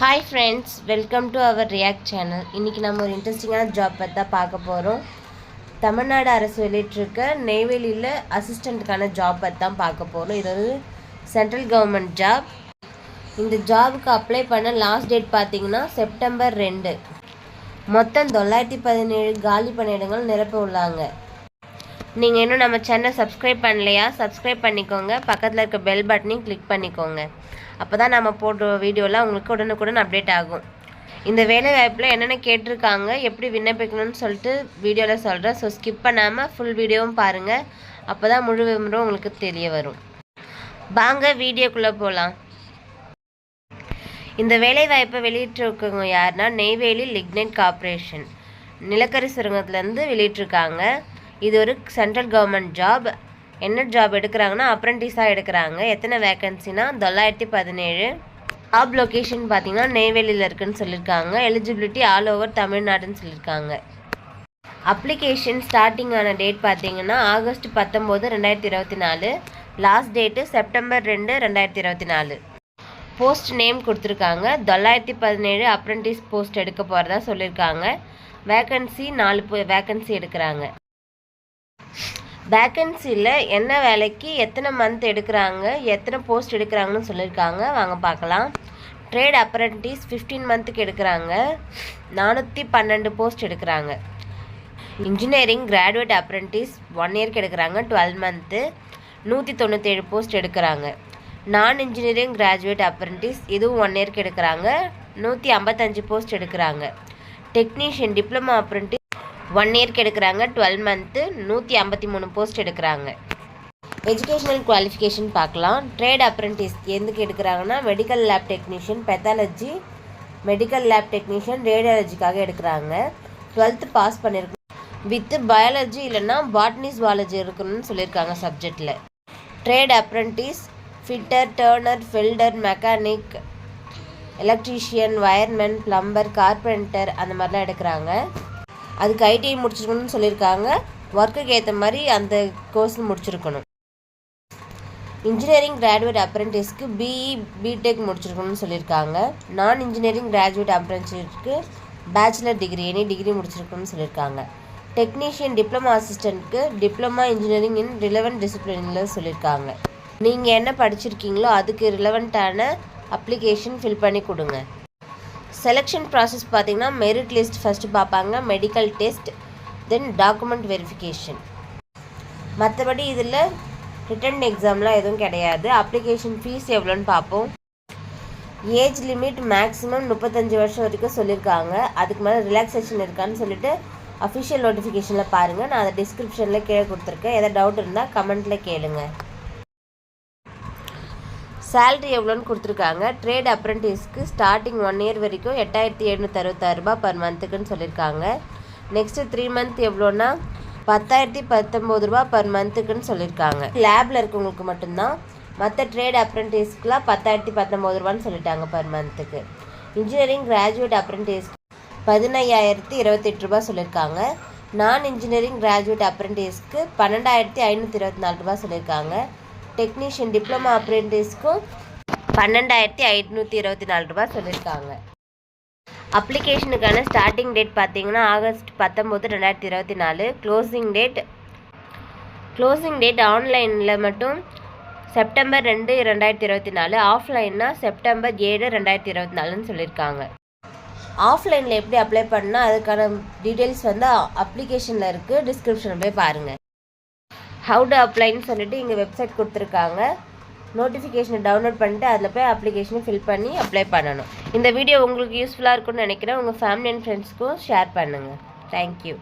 Hi friends welcome to our react channel இன்றைக்கி நம்ம ஒரு இன்ட்ரெஸ்டிங்கான ஜாப் பற்றி தான் பார்க்க போகிறோம் தமிழ்நாடு அரசு வெளியிட்டிருக்க நெய்வேலியில் அசிஸ்டண்ட்டுக்கான ஜாப் பற்றி தான் பார்க்க போகிறோம் இது ஒரு சென்ட்ரல் கவர்மெண்ட் ஜாப் இந்த ஜாபுக்கு அப்ளை பண்ண லாஸ்ட் டேட் பார்த்தீங்கன்னா செப்டம்பர் ரெண்டு. மொத்தம் தொள்ளாயிரத்தி பதினேழு காலி பணியிடங்கள் நிரப்ப உள்ளாங்க. நீங்கள் இன்னும் நம்ம சேனல் சப்ஸ்கிரைப் பண்ணலையா சப்ஸ்கிரைப் பண்ணிக்கோங்க. பக்கத்தில் இருக்க பெல் பட்டனையும் கிளிக் பண்ணிக்கோங்க. அப்போ தான் நம்ம போடுற வீடியோலாம் உங்களுக்கு உடனுக்குடன் அப்டேட் ஆகும். இந்த வேலை வாய்ப்பில் என்னென்ன கேட்டிருக்காங்க எப்படி விண்ணப்பிக்கணும்னு சொல்லிட்டு வீடியோவில் சொல்கிறேன் ஸோ ஸ்கிப் பண்ணாமல் ஃபுல் வீடியோவும் பாருங்கள் அப்போ தான் முழு விவரம் உங்களுக்கு தெரிய வரும். வாங்க வீடியோக்குள்ளே போகலாம் இந்த வேலை வாய்ப்பை வெளியிட்டிருக்கவங்க யாருன்னா நெய்வேலி லிக்னைட் கார்ப்பரேஷன். நிலக்கரி சுரங்கத்துலேருந்து வெளியிட்டிருக்காங்க. இது ஒரு சென்ட்ரல் கவர்மெண்ட் ஜாப் என்ன ஜாப் எடுக்கிறாங்கன்னா அப்ரெண்டிஸாக எடுக்கிறாங்க. எத்தனை வேக்கன்சினா தொள்ளாயிரத்தி பதினேழு. ஜாப் லொக்கேஷன் பார்த்தீங்கன்னா நெய்வேலியில் இருக்குன்னு சொல்லியிருக்காங்க. எலிஜிபிலிட்டி ஆல் ஓவர் தமிழ்நாடுன்னு சொல்லியிருக்காங்க. அப்ளிகேஷன் ஸ்டார்டிங் ஆன டேட் பார்த்தீங்கன்னா ஆகஸ்ட் பத்தொம்போது ரெண்டாயிரத்தி இருபத்தி நாலு. லாஸ்ட் டேட்டு செப்டம்பர் ரெண்டு ரெண்டாயிரத்தி இருபத்தி நாலு. போஸ்ட் நேம் கொடுத்துருக்காங்க. தொள்ளாயிரத்தி பதினேழு அப்ரெண்டிஸ் போஸ்ட் எடுக்க போகிறதா சொல்லியிருக்காங்க. வேக்கன்சி நாலு வேக்கன்சி எடுக்கிறாங்க. வேக்கன்சியில் என்ன வேலைக்கு எத்தனை மந்த் எடுக்கிறாங்க எத்தனை போஸ்ட் எடுக்கிறாங்கன்னு சொல்லியிருக்காங்க. வாங்க பார்க்கலாம். ட்ரேட் அப்ரண்டிஸ் ஃபிஃப்டீன் மந்த்துக்கு எடுக்கிறாங்க. நானூற்றி பன்னெண்டு போஸ்ட் எடுக்கிறாங்க. இன்ஜினியரிங் கிராஜுவேட் அப்ரண்டிஸ் ஒன் இயர்க்கு எடுக்கிறாங்க டுவெல் மந்த்து நூற்றி தொண்ணூற்றேழு போஸ்ட் எடுக்கிறாங்க. நான் இன்ஜினியரிங் கிராஜுவேட் அப்ரண்டிஸ் இதுவும் ஒன் இயர்க்கு எடுக்கிறாங்க. நூற்றி ஐம்பத்தஞ்சு போஸ்ட் எடுக்கிறாங்க. டெக்னீஷியன் டிப்ளமா அப்ரண்டிஸ் ஒன் இயர்க்கு எடுக்கிறாங்க டுவெல் மந்த்து நூற்றி ஐம்பத்தி மூணு போஸ்ட் எடுக்கிறாங்க. எஜுகேஷனல் குவாலிஃபிகேஷன் பார்க்கலாம் ட்ரேட் அப்ரெண்டிஸ் எதுக்கு எடுக்கிறாங்கன்னா medical lab technician pathology medical lab technician ரேடியாலஜிக்காக எடுக்கிறாங்க. டுவெல்த்து பாஸ் பண்ணியிருக்கணும் வித்து பயாலஜி இல்லைன்னா பாட்னி ஜுவாலஜி இருக்கணும்னு சொல்லியிருக்காங்க சப்ஜெக்டில் trade apprentice fitter turner filter mechanic electrician wireman plumber carpenter அந்த மாதிரிலாம் எடுக்கிறாங்க. அதுக்கு ஐடிஐ முடிச்சிருக்கணும்னு சொல்லியிருக்காங்க. ஒர்க்குக்கு ஏற்ற மாதிரி அந்த கோர்ஸ் முடிச்சிருக்கணும். இன்ஜினியரிங் கிராஜுவேட் அப்ரெண்டிஸ்க்கு பிஇ பிடெக் முடிச்சிருக்கணும்னு சொல்லியிருக்காங்க. நான் இன்ஜினியரிங் கிராஜுவேட் அப்ரெண்டிஸ்க்கு பேச்சுலர் டிகிரி எனி டிகிரி முடிச்சிருக்கணும்னு சொல்லியிருக்காங்க. டெக்னீஷியன் டிப்ளமா அசிஸ்டண்ட்க்கு டிப்ளமா இன்ஜினியரிங் இன் ரிலவெண்ட் டிசிப்ளினில் சொல்லியிருக்காங்க. நீங்கள் என்ன படிச்சிருக்கீங்களோ அதுக்கு ரிலவெண்ட்டான அப்ளிகேஷன் ஃபில் பண்ணி கொடுங்க. செலெக்ஷன் ப்ராசஸ் பார்த்தீங்கன்னா மெரிட் லிஸ்ட் ஃபஸ்ட்டு பார்ப்பாங்க medical test then document verification மற்றபடி இதில் ரிட்டன் எக்ஸாம்லாம் எதுவும் கிடையாது. அப்ளிகேஷன் ஃபீஸ் எவ்வளோன்னு பார்ப்போம். ஏஜ் லிமிட் மேக்ஸிமம் முப்பத்தஞ்சு வருஷம் வரைக்கும் சொல்லியிருக்காங்க. அதுக்கு மேலே ரிலாக்ஸேஷன் இருக்கான்னு சொல்லிட்டு அஃபிஷியல் நோட்டிஃபிகேஷனில் பாருங்கள் நான் அதை டிஸ்கிரிப்ஷனில் கீழே கொடுத்துருக்கேன். எதாவது டவுட் இருந்தால் கமெண்ட்டில் கேளுங்கள் சேல்ரி எவ்வளோன்னு கொடுத்துருக்காங்க. ட்ரேட் அப்ரெண்டிஸ்க்கு ஸ்டார்டிங் ஒன் இயர் வரைக்கும் எட்டாயிரத்தி எழுநூற்றி அறுபத்தாறு ரூபா பர் மந்த்துக்குன்னு சொல்லியிருக்காங்க. நெக்ஸ்ட்டு த்ரீ மந்த் எவ்வளோன்னா பத்தாயிரத்தி பத்தொம்போது ரூபா பர் மந்த்துக்குன்னு சொல்லியிருக்காங்க. லேபில் இருக்கவங்களுக்கு மட்டும்தான். மற்ற ட்ரேட் அப்ரெண்டிஸ்க்குலாம் பத்தாயிரத்தி பத்தொம்போது ரூபான்னு சொல்லிட்டாங்க பர் மந்த்துக்கு இன்ஜினியரிங் கிராஜுவேட் அப்ரெண்டிஸ் பதினையாயிரத்தி இருபத்தெட்டு ரூபா சொல்லியிருக்காங்க. நான் இன்ஜினியரிங் கிராஜுவேட் அப்ரெண்டிஸ்க்கு பன்னெண்டாயிரத்தி ஐநூற்றி இருபத்தி நாலு ரூபா சொல்லியிருக்காங்க. டெக்னீஷியன் டிப்ளமா அப்ரெண்டிஸ்க்கும் பன்னெண்டாயிரத்தி ஐநூற்றி இருபத்தி நாலு ரூபா சொல்லியிருக்காங்க. அப்ளிகேஷனுக்கான ஸ்டார்டிங் டேட் பார்த்தீங்கன்னா ஆகஸ்ட் பத்தொம்போது ரெண்டாயிரத்தி இருபத்தி நாலு. க்ளோசிங் டேட் க்ளோசிங் டேட் ஆன்லைனில் மட்டும் செப்டம்பர் ரெண்டு ரெண்டாயிரத்தி இருபத்தி நாலு. ஆஃப்லைன்னா செப்டம்பர் ஏழு ரெண்டாயிரத்தி இருபத்தி நாலுன்னு சொல்லியிருக்காங்க. ஆஃப்லைனில் எப்படி அப்ளை பண்ணால் அதுக்கான டீட்டெயில்ஸ் வந்து அப்ளிகேஷனில் இருக்குது டிஸ்கிரிப்ஷனில் போய் பாருங்கள் ஹவு டு அப்ளைன்னு சொல்லிட்டு இங்கே வெப்சைட் கொடுத்துருக்காங்க. நோட்டிஃபிகேஷனை டவுன்லோட் பண்ணிட்டு அதில் போய் அப்ளிகேஷனை ஃபில் பண்ணி அப்ளை பண்ணணும். இந்த வீடியோ உங்களுக்கு யூஸ்ஃபுல்லாக இருக்கும்னு நினைக்கிறேன். உங்கள் ஃபேமிலி அண்ட் ஃப்ரெண்ட்ஸ்க்கும் ஷேர் பண்ணுங்கள் தேங்க்யூ